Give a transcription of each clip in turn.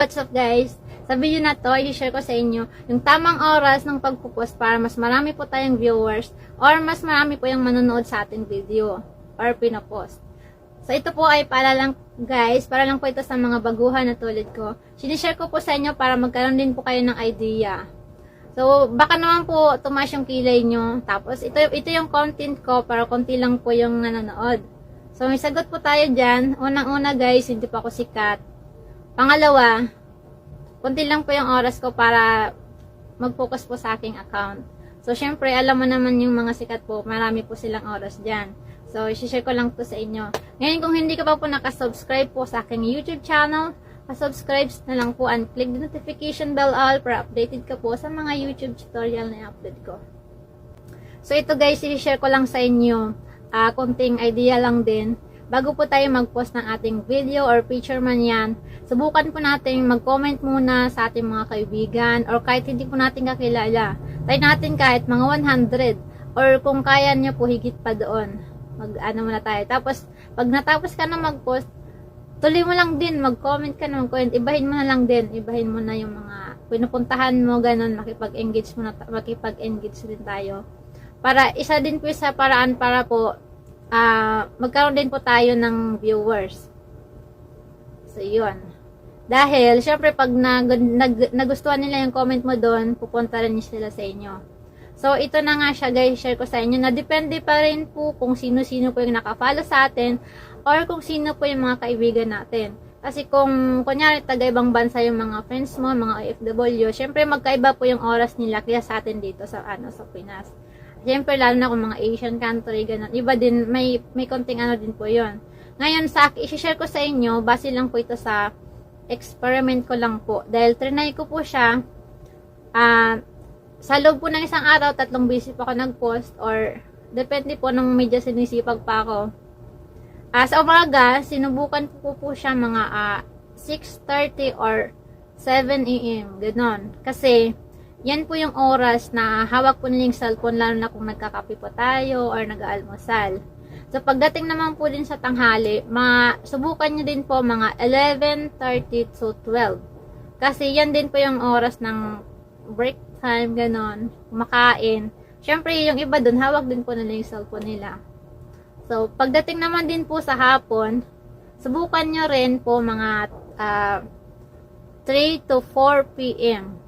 What's up guys? Sa video na to, i-share ko sa inyo yung tamang oras ng pagpupost para mas marami po tayong viewers or mas marami po yung manonood sa ating video or pinapost. So ito po ay para lang guys, para lang po ito sa mga baguhan na tulad ko. Sinishare ko po sa inyo para magkaroon din po kayo ng idea. So baka naman po tumaas yung kilay nyo. Tapos ito, ito yung content ko para konti lang po yung nanonood. So may sagot po tayo dyan. Unang-una guys, hindi pa ako sikat. Pangalawa, konti lang po yung oras ko para mag-focus po sa aking account. So, syempre, alam mo naman yung mga sikat po, marami po silang oras dyan. So, isi-share ko lang to sa inyo. Ngayon, kung hindi ka pa po nakasubscribe po sa aking YouTube channel, pa-subscribe na lang po and click the notification bell all para updated ka po sa mga YouTube tutorial na i-upload ko. So, ito guys, i-share ko lang sa inyo. ah konting idea lang din. Bago po tayo mag-post ng ating video or picture man yan, subukan po natin mag-comment muna sa ating mga kaibigan or kahit hindi po natin kakilala. Try natin kahit mga 100 or kung kaya nyo po higit pa doon. Mag ano muna tayo. Tapos, pag natapos ka na mag-post, tuloy mo lang din, mag-comment ka na, mag-comment. Ibahin mo na lang din. Ibahin mo na yung mga pinupuntahan mo, ganun, makipag-engage mo na, makipag-engage din tayo. Para, isa din po sa paraan para po, ah magkaroon din po tayo ng viewers. So, yun. Dahil, syempre, pag nag, nag, nagustuhan nila yung comment mo doon, pupunta rin sila sa inyo. So, ito na nga siya guys, share ko sa inyo na depende pa rin po kung sino-sino po yung nakafollow sa atin or kung sino po yung mga kaibigan natin. Kasi kung, kunyari, taga-ibang bansa yung mga friends mo, mga OFW, syempre magkaiba po yung oras nila kaya sa atin dito sa, ano, sa Pinas. Siyempre, lalo na kung mga Asian country, ganun. Iba din, may, may konting ano din po yon Ngayon, sa, isi-share ko sa inyo, base lang po ito sa experiment ko lang po. Dahil trinay ko po siya, ah, sa loob po ng isang araw, tatlong busy po ako nag-post or depende po nung medyo sinisipag pa ako. Ah, sa umaga, sinubukan ko po, po siya mga ah, 6.30 or 7 a.m. Ganon. Kasi, yan po yung oras na hawak po nila yung cellphone lalo na kung nagkakape po tayo or nag-aalmusal. So, pagdating naman po din sa tanghali, subukan nyo din po mga 11.30 to 12. Kasi yan din po yung oras ng break time, ganon, kumakain. Siyempre, yung iba dun, hawak din po nila yung cellphone nila. So, pagdating naman din po sa hapon, subukan nyo rin po mga ah, 3 to 4 p.m.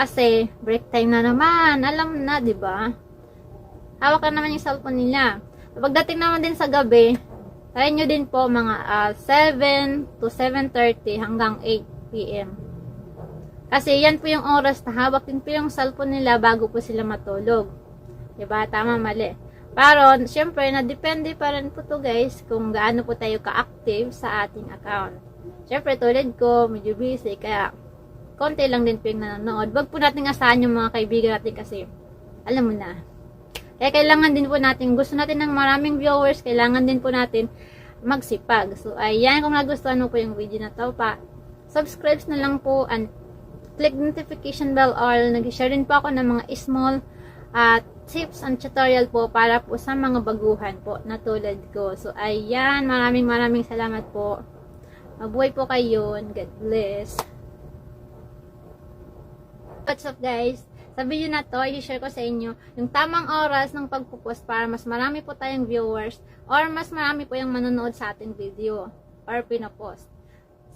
Kasi, break time na naman. Alam na, di ba? Hawak na naman yung cellphone nila. Pagdating naman din sa gabi, try nyo din po mga ah, 7 to 7.30 hanggang 8 p.m. Kasi yan po yung oras na hawak din po yung cellphone nila bago po sila matulog. Diba? Tama, mali. Pero, syempre, na-depende pa rin po to guys kung gaano po tayo ka-active sa ating account. Syempre, tulad ko, medyo busy, kaya konti lang din po yung nanonood. Wag po natin asahan yung mga kaibigan natin kasi, alam mo na. Kaya kailangan din po natin, gusto natin ng maraming viewers, kailangan din po natin magsipag. So, ayan, kung nagustuhan mo po yung video na to pa, subscribe na lang po and click notification bell all. Nag-share din po ako ng mga small uh, tips and tutorial po para po sa mga baguhan po na tulad ko. So, ayan, maraming maraming salamat po. Mabuhay po kayo God bless. What's up guys? Sa video na to, i-share ko sa inyo yung tamang oras ng pagpupost para mas marami po tayong viewers or mas marami po yung manonood sa ating video or pinapost.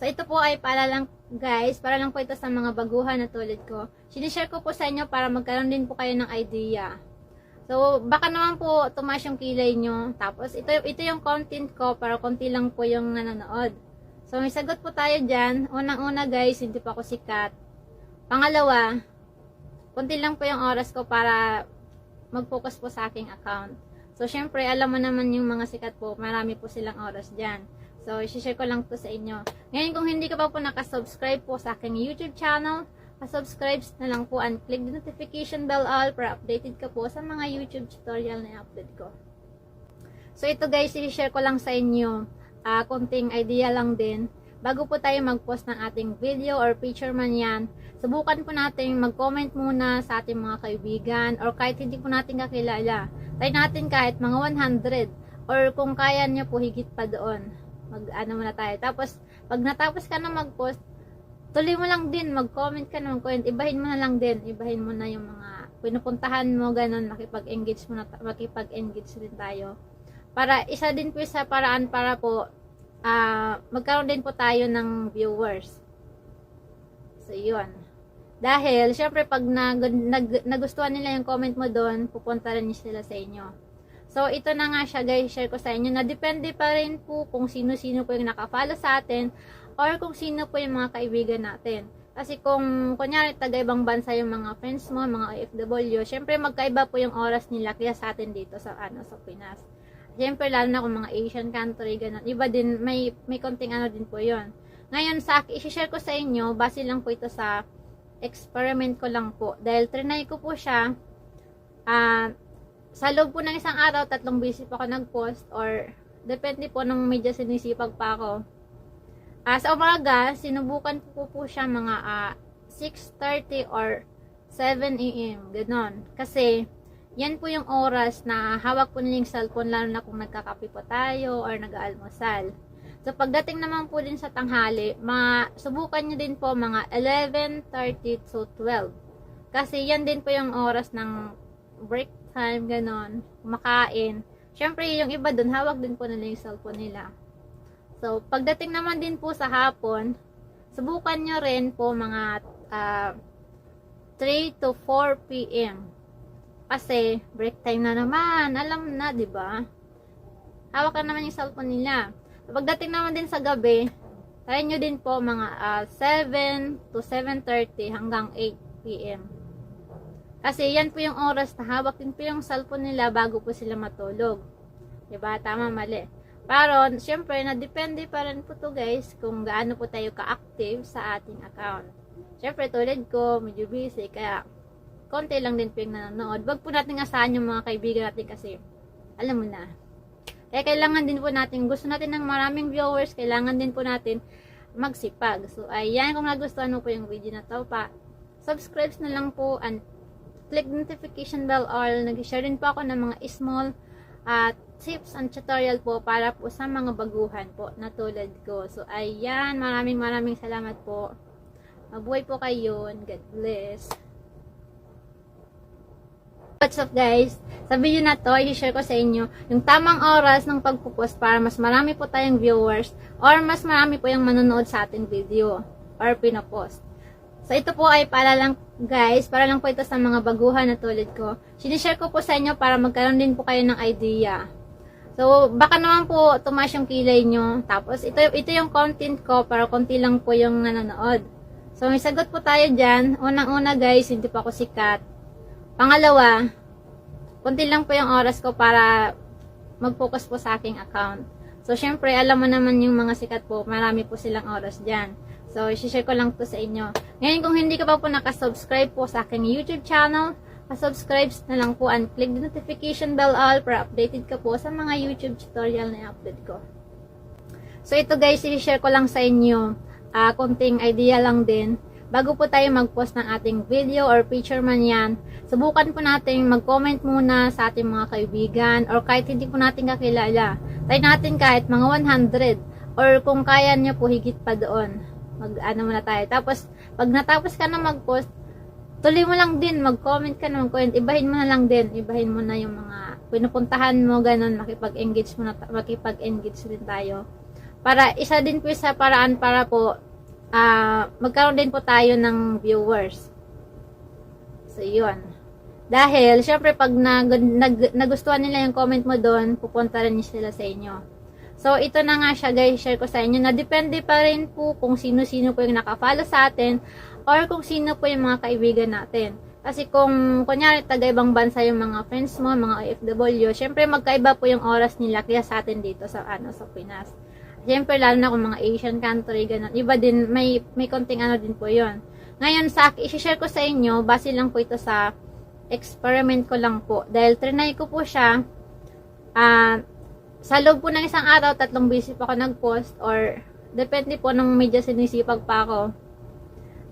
So ito po ay para lang guys, para lang po ito sa mga baguhan na tulad ko. Sinishare ko po sa inyo para magkaroon din po kayo ng idea. So baka naman po tumaas yung kilay nyo. Tapos ito, ito yung content ko para konti lang po yung nanonood. So may sagot po tayo dyan. Unang-una guys, hindi pa ako sikat. Pangalawa, konti lang po yung oras ko para mag-focus po sa aking account. So, syempre, alam mo naman yung mga sikat po, marami po silang oras dyan. So, isi-share ko lang to sa inyo. Ngayon, kung hindi ka pa po nakasubscribe po sa aking YouTube channel, pa-subscribe na lang po and click the notification bell all para updated ka po sa mga YouTube tutorial na i-upload ko. So, ito guys, isi-share ko lang sa inyo. ah konting idea lang din. Bago po tayo mag-post ng ating video or picture man yan, subukan po natin mag-comment muna sa ating mga kaibigan or kahit hindi po natin kakilala. Try natin kahit mga 100 or kung kaya nyo po higit pa doon. Mag ano muna tayo. Tapos, pag natapos ka na mag-post, tuloy mo lang din, mag-comment ka na, mag-comment, ibahin mo na lang din, ibahin mo na yung mga pinupuntahan mo, ganun, makipag-engage mo na, makipag-engage din tayo. Para, isa din po sa paraan para po, ah, magkaroon din po tayo ng viewers. So, yun. Dahil, syempre, pag nag, nag, nagustuhan nila yung comment mo doon, pupunta rin sila sa inyo. So, ito na nga siya guys, share ko sa inyo na depende pa rin po kung sino-sino po yung nakafollow sa atin or kung sino po yung mga kaibigan natin. Kasi kung, kunyari, taga-ibang bansa yung mga friends mo, mga OFW, syempre magkaiba po yung oras nila kaya sa atin dito sa, ano, sa Pinas. Syempre, lalo na kung mga Asian country, ganun. Iba din, may, may konting ano din po yon Ngayon, sa i-share ko sa inyo, base lang po ito sa experiment ko lang po. Dahil trinay ko po siya, ah, sa loob po ng isang araw, tatlong busy po ako nag-post or depende po nung medyo sinisipag pa ako. Ah, sa umaga, sinubukan ko po siya mga ah, 6.30 or 7 a.m. Ganon. Kasi, yan po yung oras na hawak po nila yung cellphone lalo na kung nagkakape po tayo or nag-aalmusal. So, pagdating naman po din sa tanghali, subukan nyo din po mga 11.30 to 12. Kasi yan din po yung oras ng break time, ganon, kumakain. Siyempre, yung iba dun, hawak din po nila yung cellphone nila. So, pagdating naman din po sa hapon, subukan nyo rin po mga ah, 3 to 4 p.m. Kasi, break time na naman. Alam na, di ba? Hawak na naman yung cellphone nila. Pagdating naman din sa gabi, try nyo din po mga ah, 7 to 7.30 hanggang 8 p.m. Kasi yan po yung oras na hawak din po yung cellphone nila bago po sila matulog. Diba? Tama, mali. Pero, syempre, na-depende pa rin po to guys kung gaano po tayo ka-active sa ating account. Syempre, tulad ko, medyo busy, kaya konti lang din po yung nanonood. Wag po natin asahan yung mga kaibigan natin kasi, alam mo na. Kaya kailangan din po natin, gusto natin ng maraming viewers, kailangan din po natin magsipag. So, ayan, kung nagustuhan mo po yung video na to, pa, subscribe na lang po and click notification bell all. Nag-share din po ako ng mga small at tips and tutorial po para po sa mga baguhan po na tulad ko. So, ayan. Maraming maraming salamat po. Mabuhay po kayo. God bless. What's up guys? Sa video na to, i-share ko sa inyo yung tamang oras ng pagpupost para mas marami po tayong viewers or mas marami po yung manonood sa ating video or pinopost. So, ito po ay para lang, guys, para lang po ito sa mga baguhan na tulad ko. Sinishare ko po sa inyo para magkaroon din po kayo ng idea. So, baka naman po tumaas yung kilay nyo. Tapos, ito, ito yung content ko para konti lang po yung nanonood. So, may sagot po tayo dyan. Unang-una, guys, hindi pa ako sikat. Pangalawa, konti lang po yung oras ko para mag-focus po sa aking account. So, syempre, alam mo naman yung mga sikat po, marami po silang oras dyan. So, share ko lang to sa inyo. Ngayon, kung hindi ka pa po nakasubscribe po sa aking YouTube channel, pa-subscribe na lang po and click the notification bell all para updated ka po sa mga YouTube tutorial na i-upload ko. So, ito guys, i-share ko lang sa inyo. ah konting idea lang din. Bago po tayo mag-post ng ating video or picture man yan, subukan po natin mag-comment muna sa ating mga kaibigan or kahit hindi po natin kakilala. Try natin kahit mga 100 or kung kaya nyo po higit pa doon. Mag ano muna tayo. Tapos, pag natapos ka na mag-post, tuloy mo lang din, mag-comment ka na, mag-comment. Ibahin mo na lang din. Ibahin mo na yung mga pinupuntahan mo, ganun, makipag-engage mo na, makipag-engage din tayo. Para, isa din po sa paraan para po, ah magkaroon din po tayo ng viewers. So, yun. Dahil, syempre, pag nag, nag, nagustuhan nila yung comment mo doon, pupunta rin sila sa inyo. So, ito na nga siya guys, share ko sa inyo na depende pa rin po kung sino-sino po yung nakafollow sa atin or kung sino po yung mga kaibigan natin. Kasi kung, kunyari, taga-ibang bansa yung mga friends mo, mga OFW, syempre magkaiba po yung oras nila kaya sa atin dito sa, ano, sa Pinas. Syempre, lalo na kung mga Asian country, ganun. Iba din, may, may konting ano din po yon Ngayon, sa, i-share ko sa inyo, base lang po ito sa experiment ko lang po. Dahil trinay ko po siya, ah, sa loob po ng isang araw, tatlong busy po ako nag-post or depende po nung medyo sinisipag pa ako.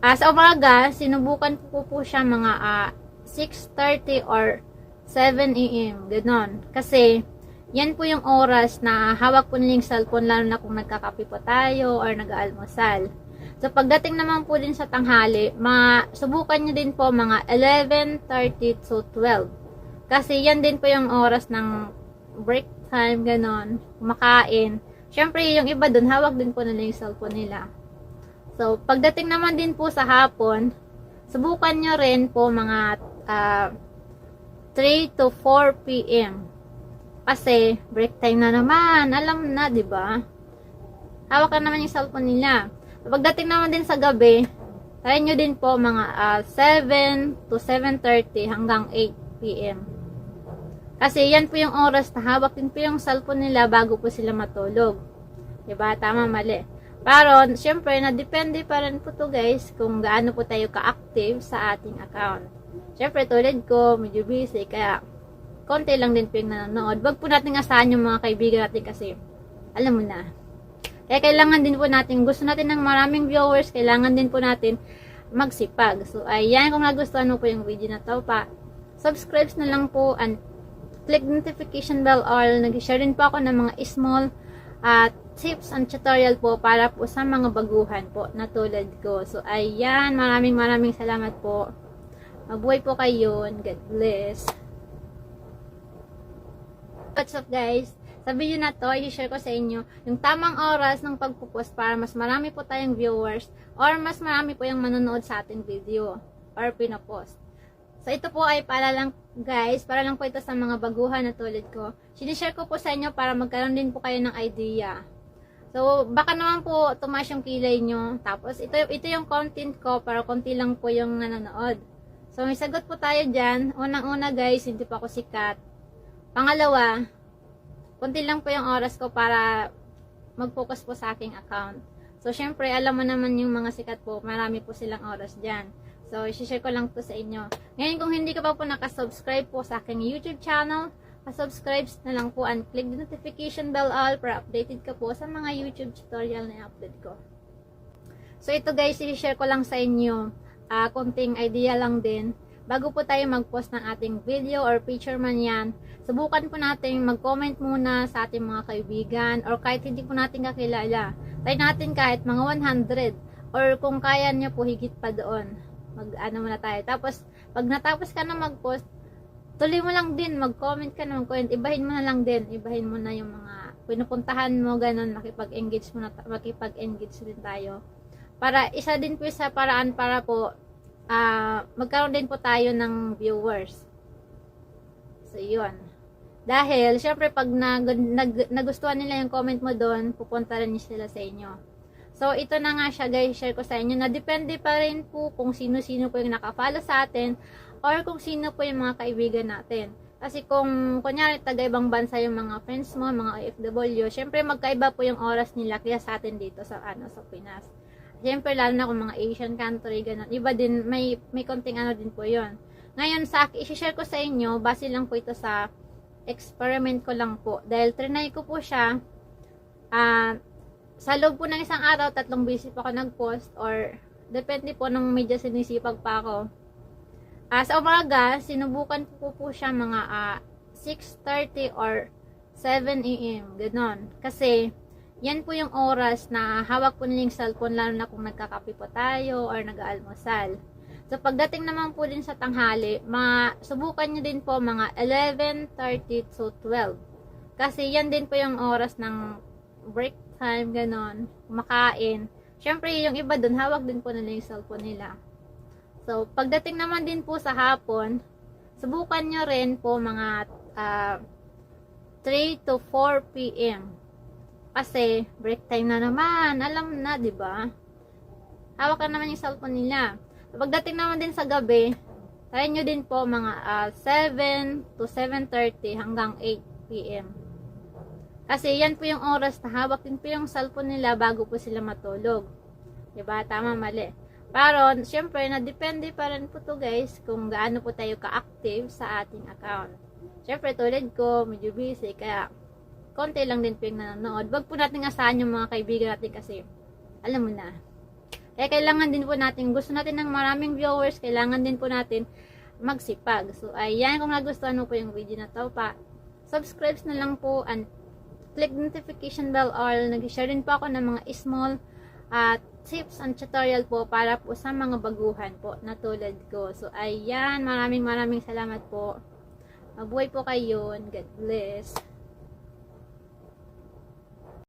Ah, sa umaga, sinubukan ko po siya mga ah, 6.30 or 7 a.m. Ganon. Kasi, yan po yung oras na hawak po nila yung cellphone lalo na kung nagkakape po tayo or nag-aalmusal. So, pagdating naman po din sa tanghali, subukan nyo din po mga 11.30 to 12. Kasi yan din po yung oras ng break time, ganon, kumakain. Siyempre, yung iba dun, hawak din po nila yung cellphone nila. So, pagdating naman din po sa hapon, subukan nyo rin po mga ah, 3 to 4 p.m. Kasi, break time na naman. Alam na, di ba? Hawak na naman yung cellphone nila. Pagdating naman din sa gabi, try nyo din po mga ah, 7 to 7.30 hanggang 8 p.m. Kasi yan po yung oras na hawak din po yung cellphone nila bago po sila matulog. Diba? Tama, mali. Pero, syempre, na-depende pa rin po to guys kung gaano po tayo ka-active sa ating account. Syempre, tulad ko, medyo busy, kaya konti lang din po yung nanonood. Wag po natin asahan yung mga kaibigan natin kasi, alam mo na. Kaya kailangan din po natin, gusto natin ng maraming viewers, kailangan din po natin magsipag. So, ayan, kung nagustuhan mo po yung video na to, pa, subscribe na lang po and click notification bell all. Nag-share din po ako ng mga small at tips and tutorial po para po sa mga baguhan po na tulad ko. So, ayan, maraming maraming salamat po. Mabuhay po kayo and God bless. What's up guys? Sa video na to, i-share ko sa inyo yung tamang oras ng pagpupost para mas marami po tayong viewers or mas marami po yung manonood sa ating video or pinopost. So, ito po ay para lang, guys, para lang po ito sa mga baguhan na tulad ko. Sinishare ko po sa inyo para magkaroon din po kayo ng idea. So, baka naman po tumaas yung kilay nyo. Tapos, ito, ito yung content ko para konti lang po yung nanonood. So, may sagot po tayo dyan. Unang-una, guys, hindi pa ako sikat. Pangalawa, konti lang po yung oras ko para mag-focus po sa aking account. So, syempre, alam mo naman yung mga sikat po, marami po silang oras dyan. So, share ko lang to sa inyo. Ngayon, kung hindi ka pa po nakasubscribe po sa aking YouTube channel, pasubscribe na lang po and click the notification bell all para updated ka po sa mga YouTube tutorial na i-upload ko. So, ito guys, i-share ko lang sa inyo. ah konting idea lang din. Bago po tayo mag-post ng ating video or picture man yan, subukan po natin mag-comment muna sa ating mga kaibigan or kahit hindi po natin kakilala. Try natin kahit mga 100 or kung kaya nyo po higit pa doon. Mag ano muna tayo. Tapos, pag natapos ka na mag-post, tuloy mo lang din, mag-comment ka na, mag-comment. Ibahin mo na lang din. Ibahin mo na yung mga pinupuntahan mo, ganun, makipag-engage mo na, makipag-engage din tayo. Para, isa din po sa paraan para po, ah magkaroon din po tayo ng viewers. So, yun. Dahil, syempre, pag nag, nag, nagustuhan nila yung comment mo doon, pupunta rin sila sa inyo. So, ito na nga siya guys, share ko sa inyo na depende pa rin po kung sino-sino po yung nakafollow sa atin or kung sino po yung mga kaibigan natin. Kasi kung, kunyari, taga ibang bansa yung mga friends mo, mga OFW, syempre magkaiba po yung oras nila kaya sa atin dito sa, ano, sa Pinas. Syempre, lalo na kung mga Asian country, ganun. Iba din, may, may konting ano din po yon Ngayon, sa, i-share ko sa inyo, base lang po ito sa experiment ko lang po. Dahil trinay ko po siya, ah, sa loob po ng isang araw, tatlong busy pa ako nag-post or depende po nung medyo sinisipag pa ako. Ah, sa umaga, sinubukan ko po siya mga ah, 6.30 or 7 a.m. Ganon. Kasi, yan po yung oras na hawak po nila yung cellphone lalo na kung nagkakape po tayo or nag-aalmusal. So, pagdating naman po din sa tanghali, subukan nyo din po mga 11.30 to 12. Kasi yan din po yung oras ng break time, ganon, kumakain. Siyempre, yung iba dun, hawak din po nila yung cellphone nila. So, pagdating naman din po sa hapon, subukan nyo rin po mga ah, 3 to 4 p.m. Kasi, break time na naman. Alam na, di ba? Hawak na naman yung cellphone nila. Pagdating naman din sa gabi, try nyo din po mga ah, 7 to 7.30 hanggang 8 p.m. Kasi yan po yung oras na hawak din po yung cellphone nila bago po sila matulog. 'Di ba? Tama, mali. Pero, syempre, na-depende pa rin po to guys kung gaano po tayo ka-active sa ating account. Syempre, tulad ko, medyo busy, kaya konti lang din po yung nanonood. Wag po natin asahan yung mga kaibigan natin kasi, alam mo na. Kaya kailangan din po natin, gusto natin ng maraming viewers, kailangan din po natin magsipag. So, ayan, kung nagustuhan mo po yung video na to, pa, subscribe na lang po and click notification bell all. Nag-share din po ako ng mga small at tips and tutorial po para po sa mga baguhan po na tulad ko. So, ayan, maraming maraming salamat po. Mabuhay po kayo. God bless.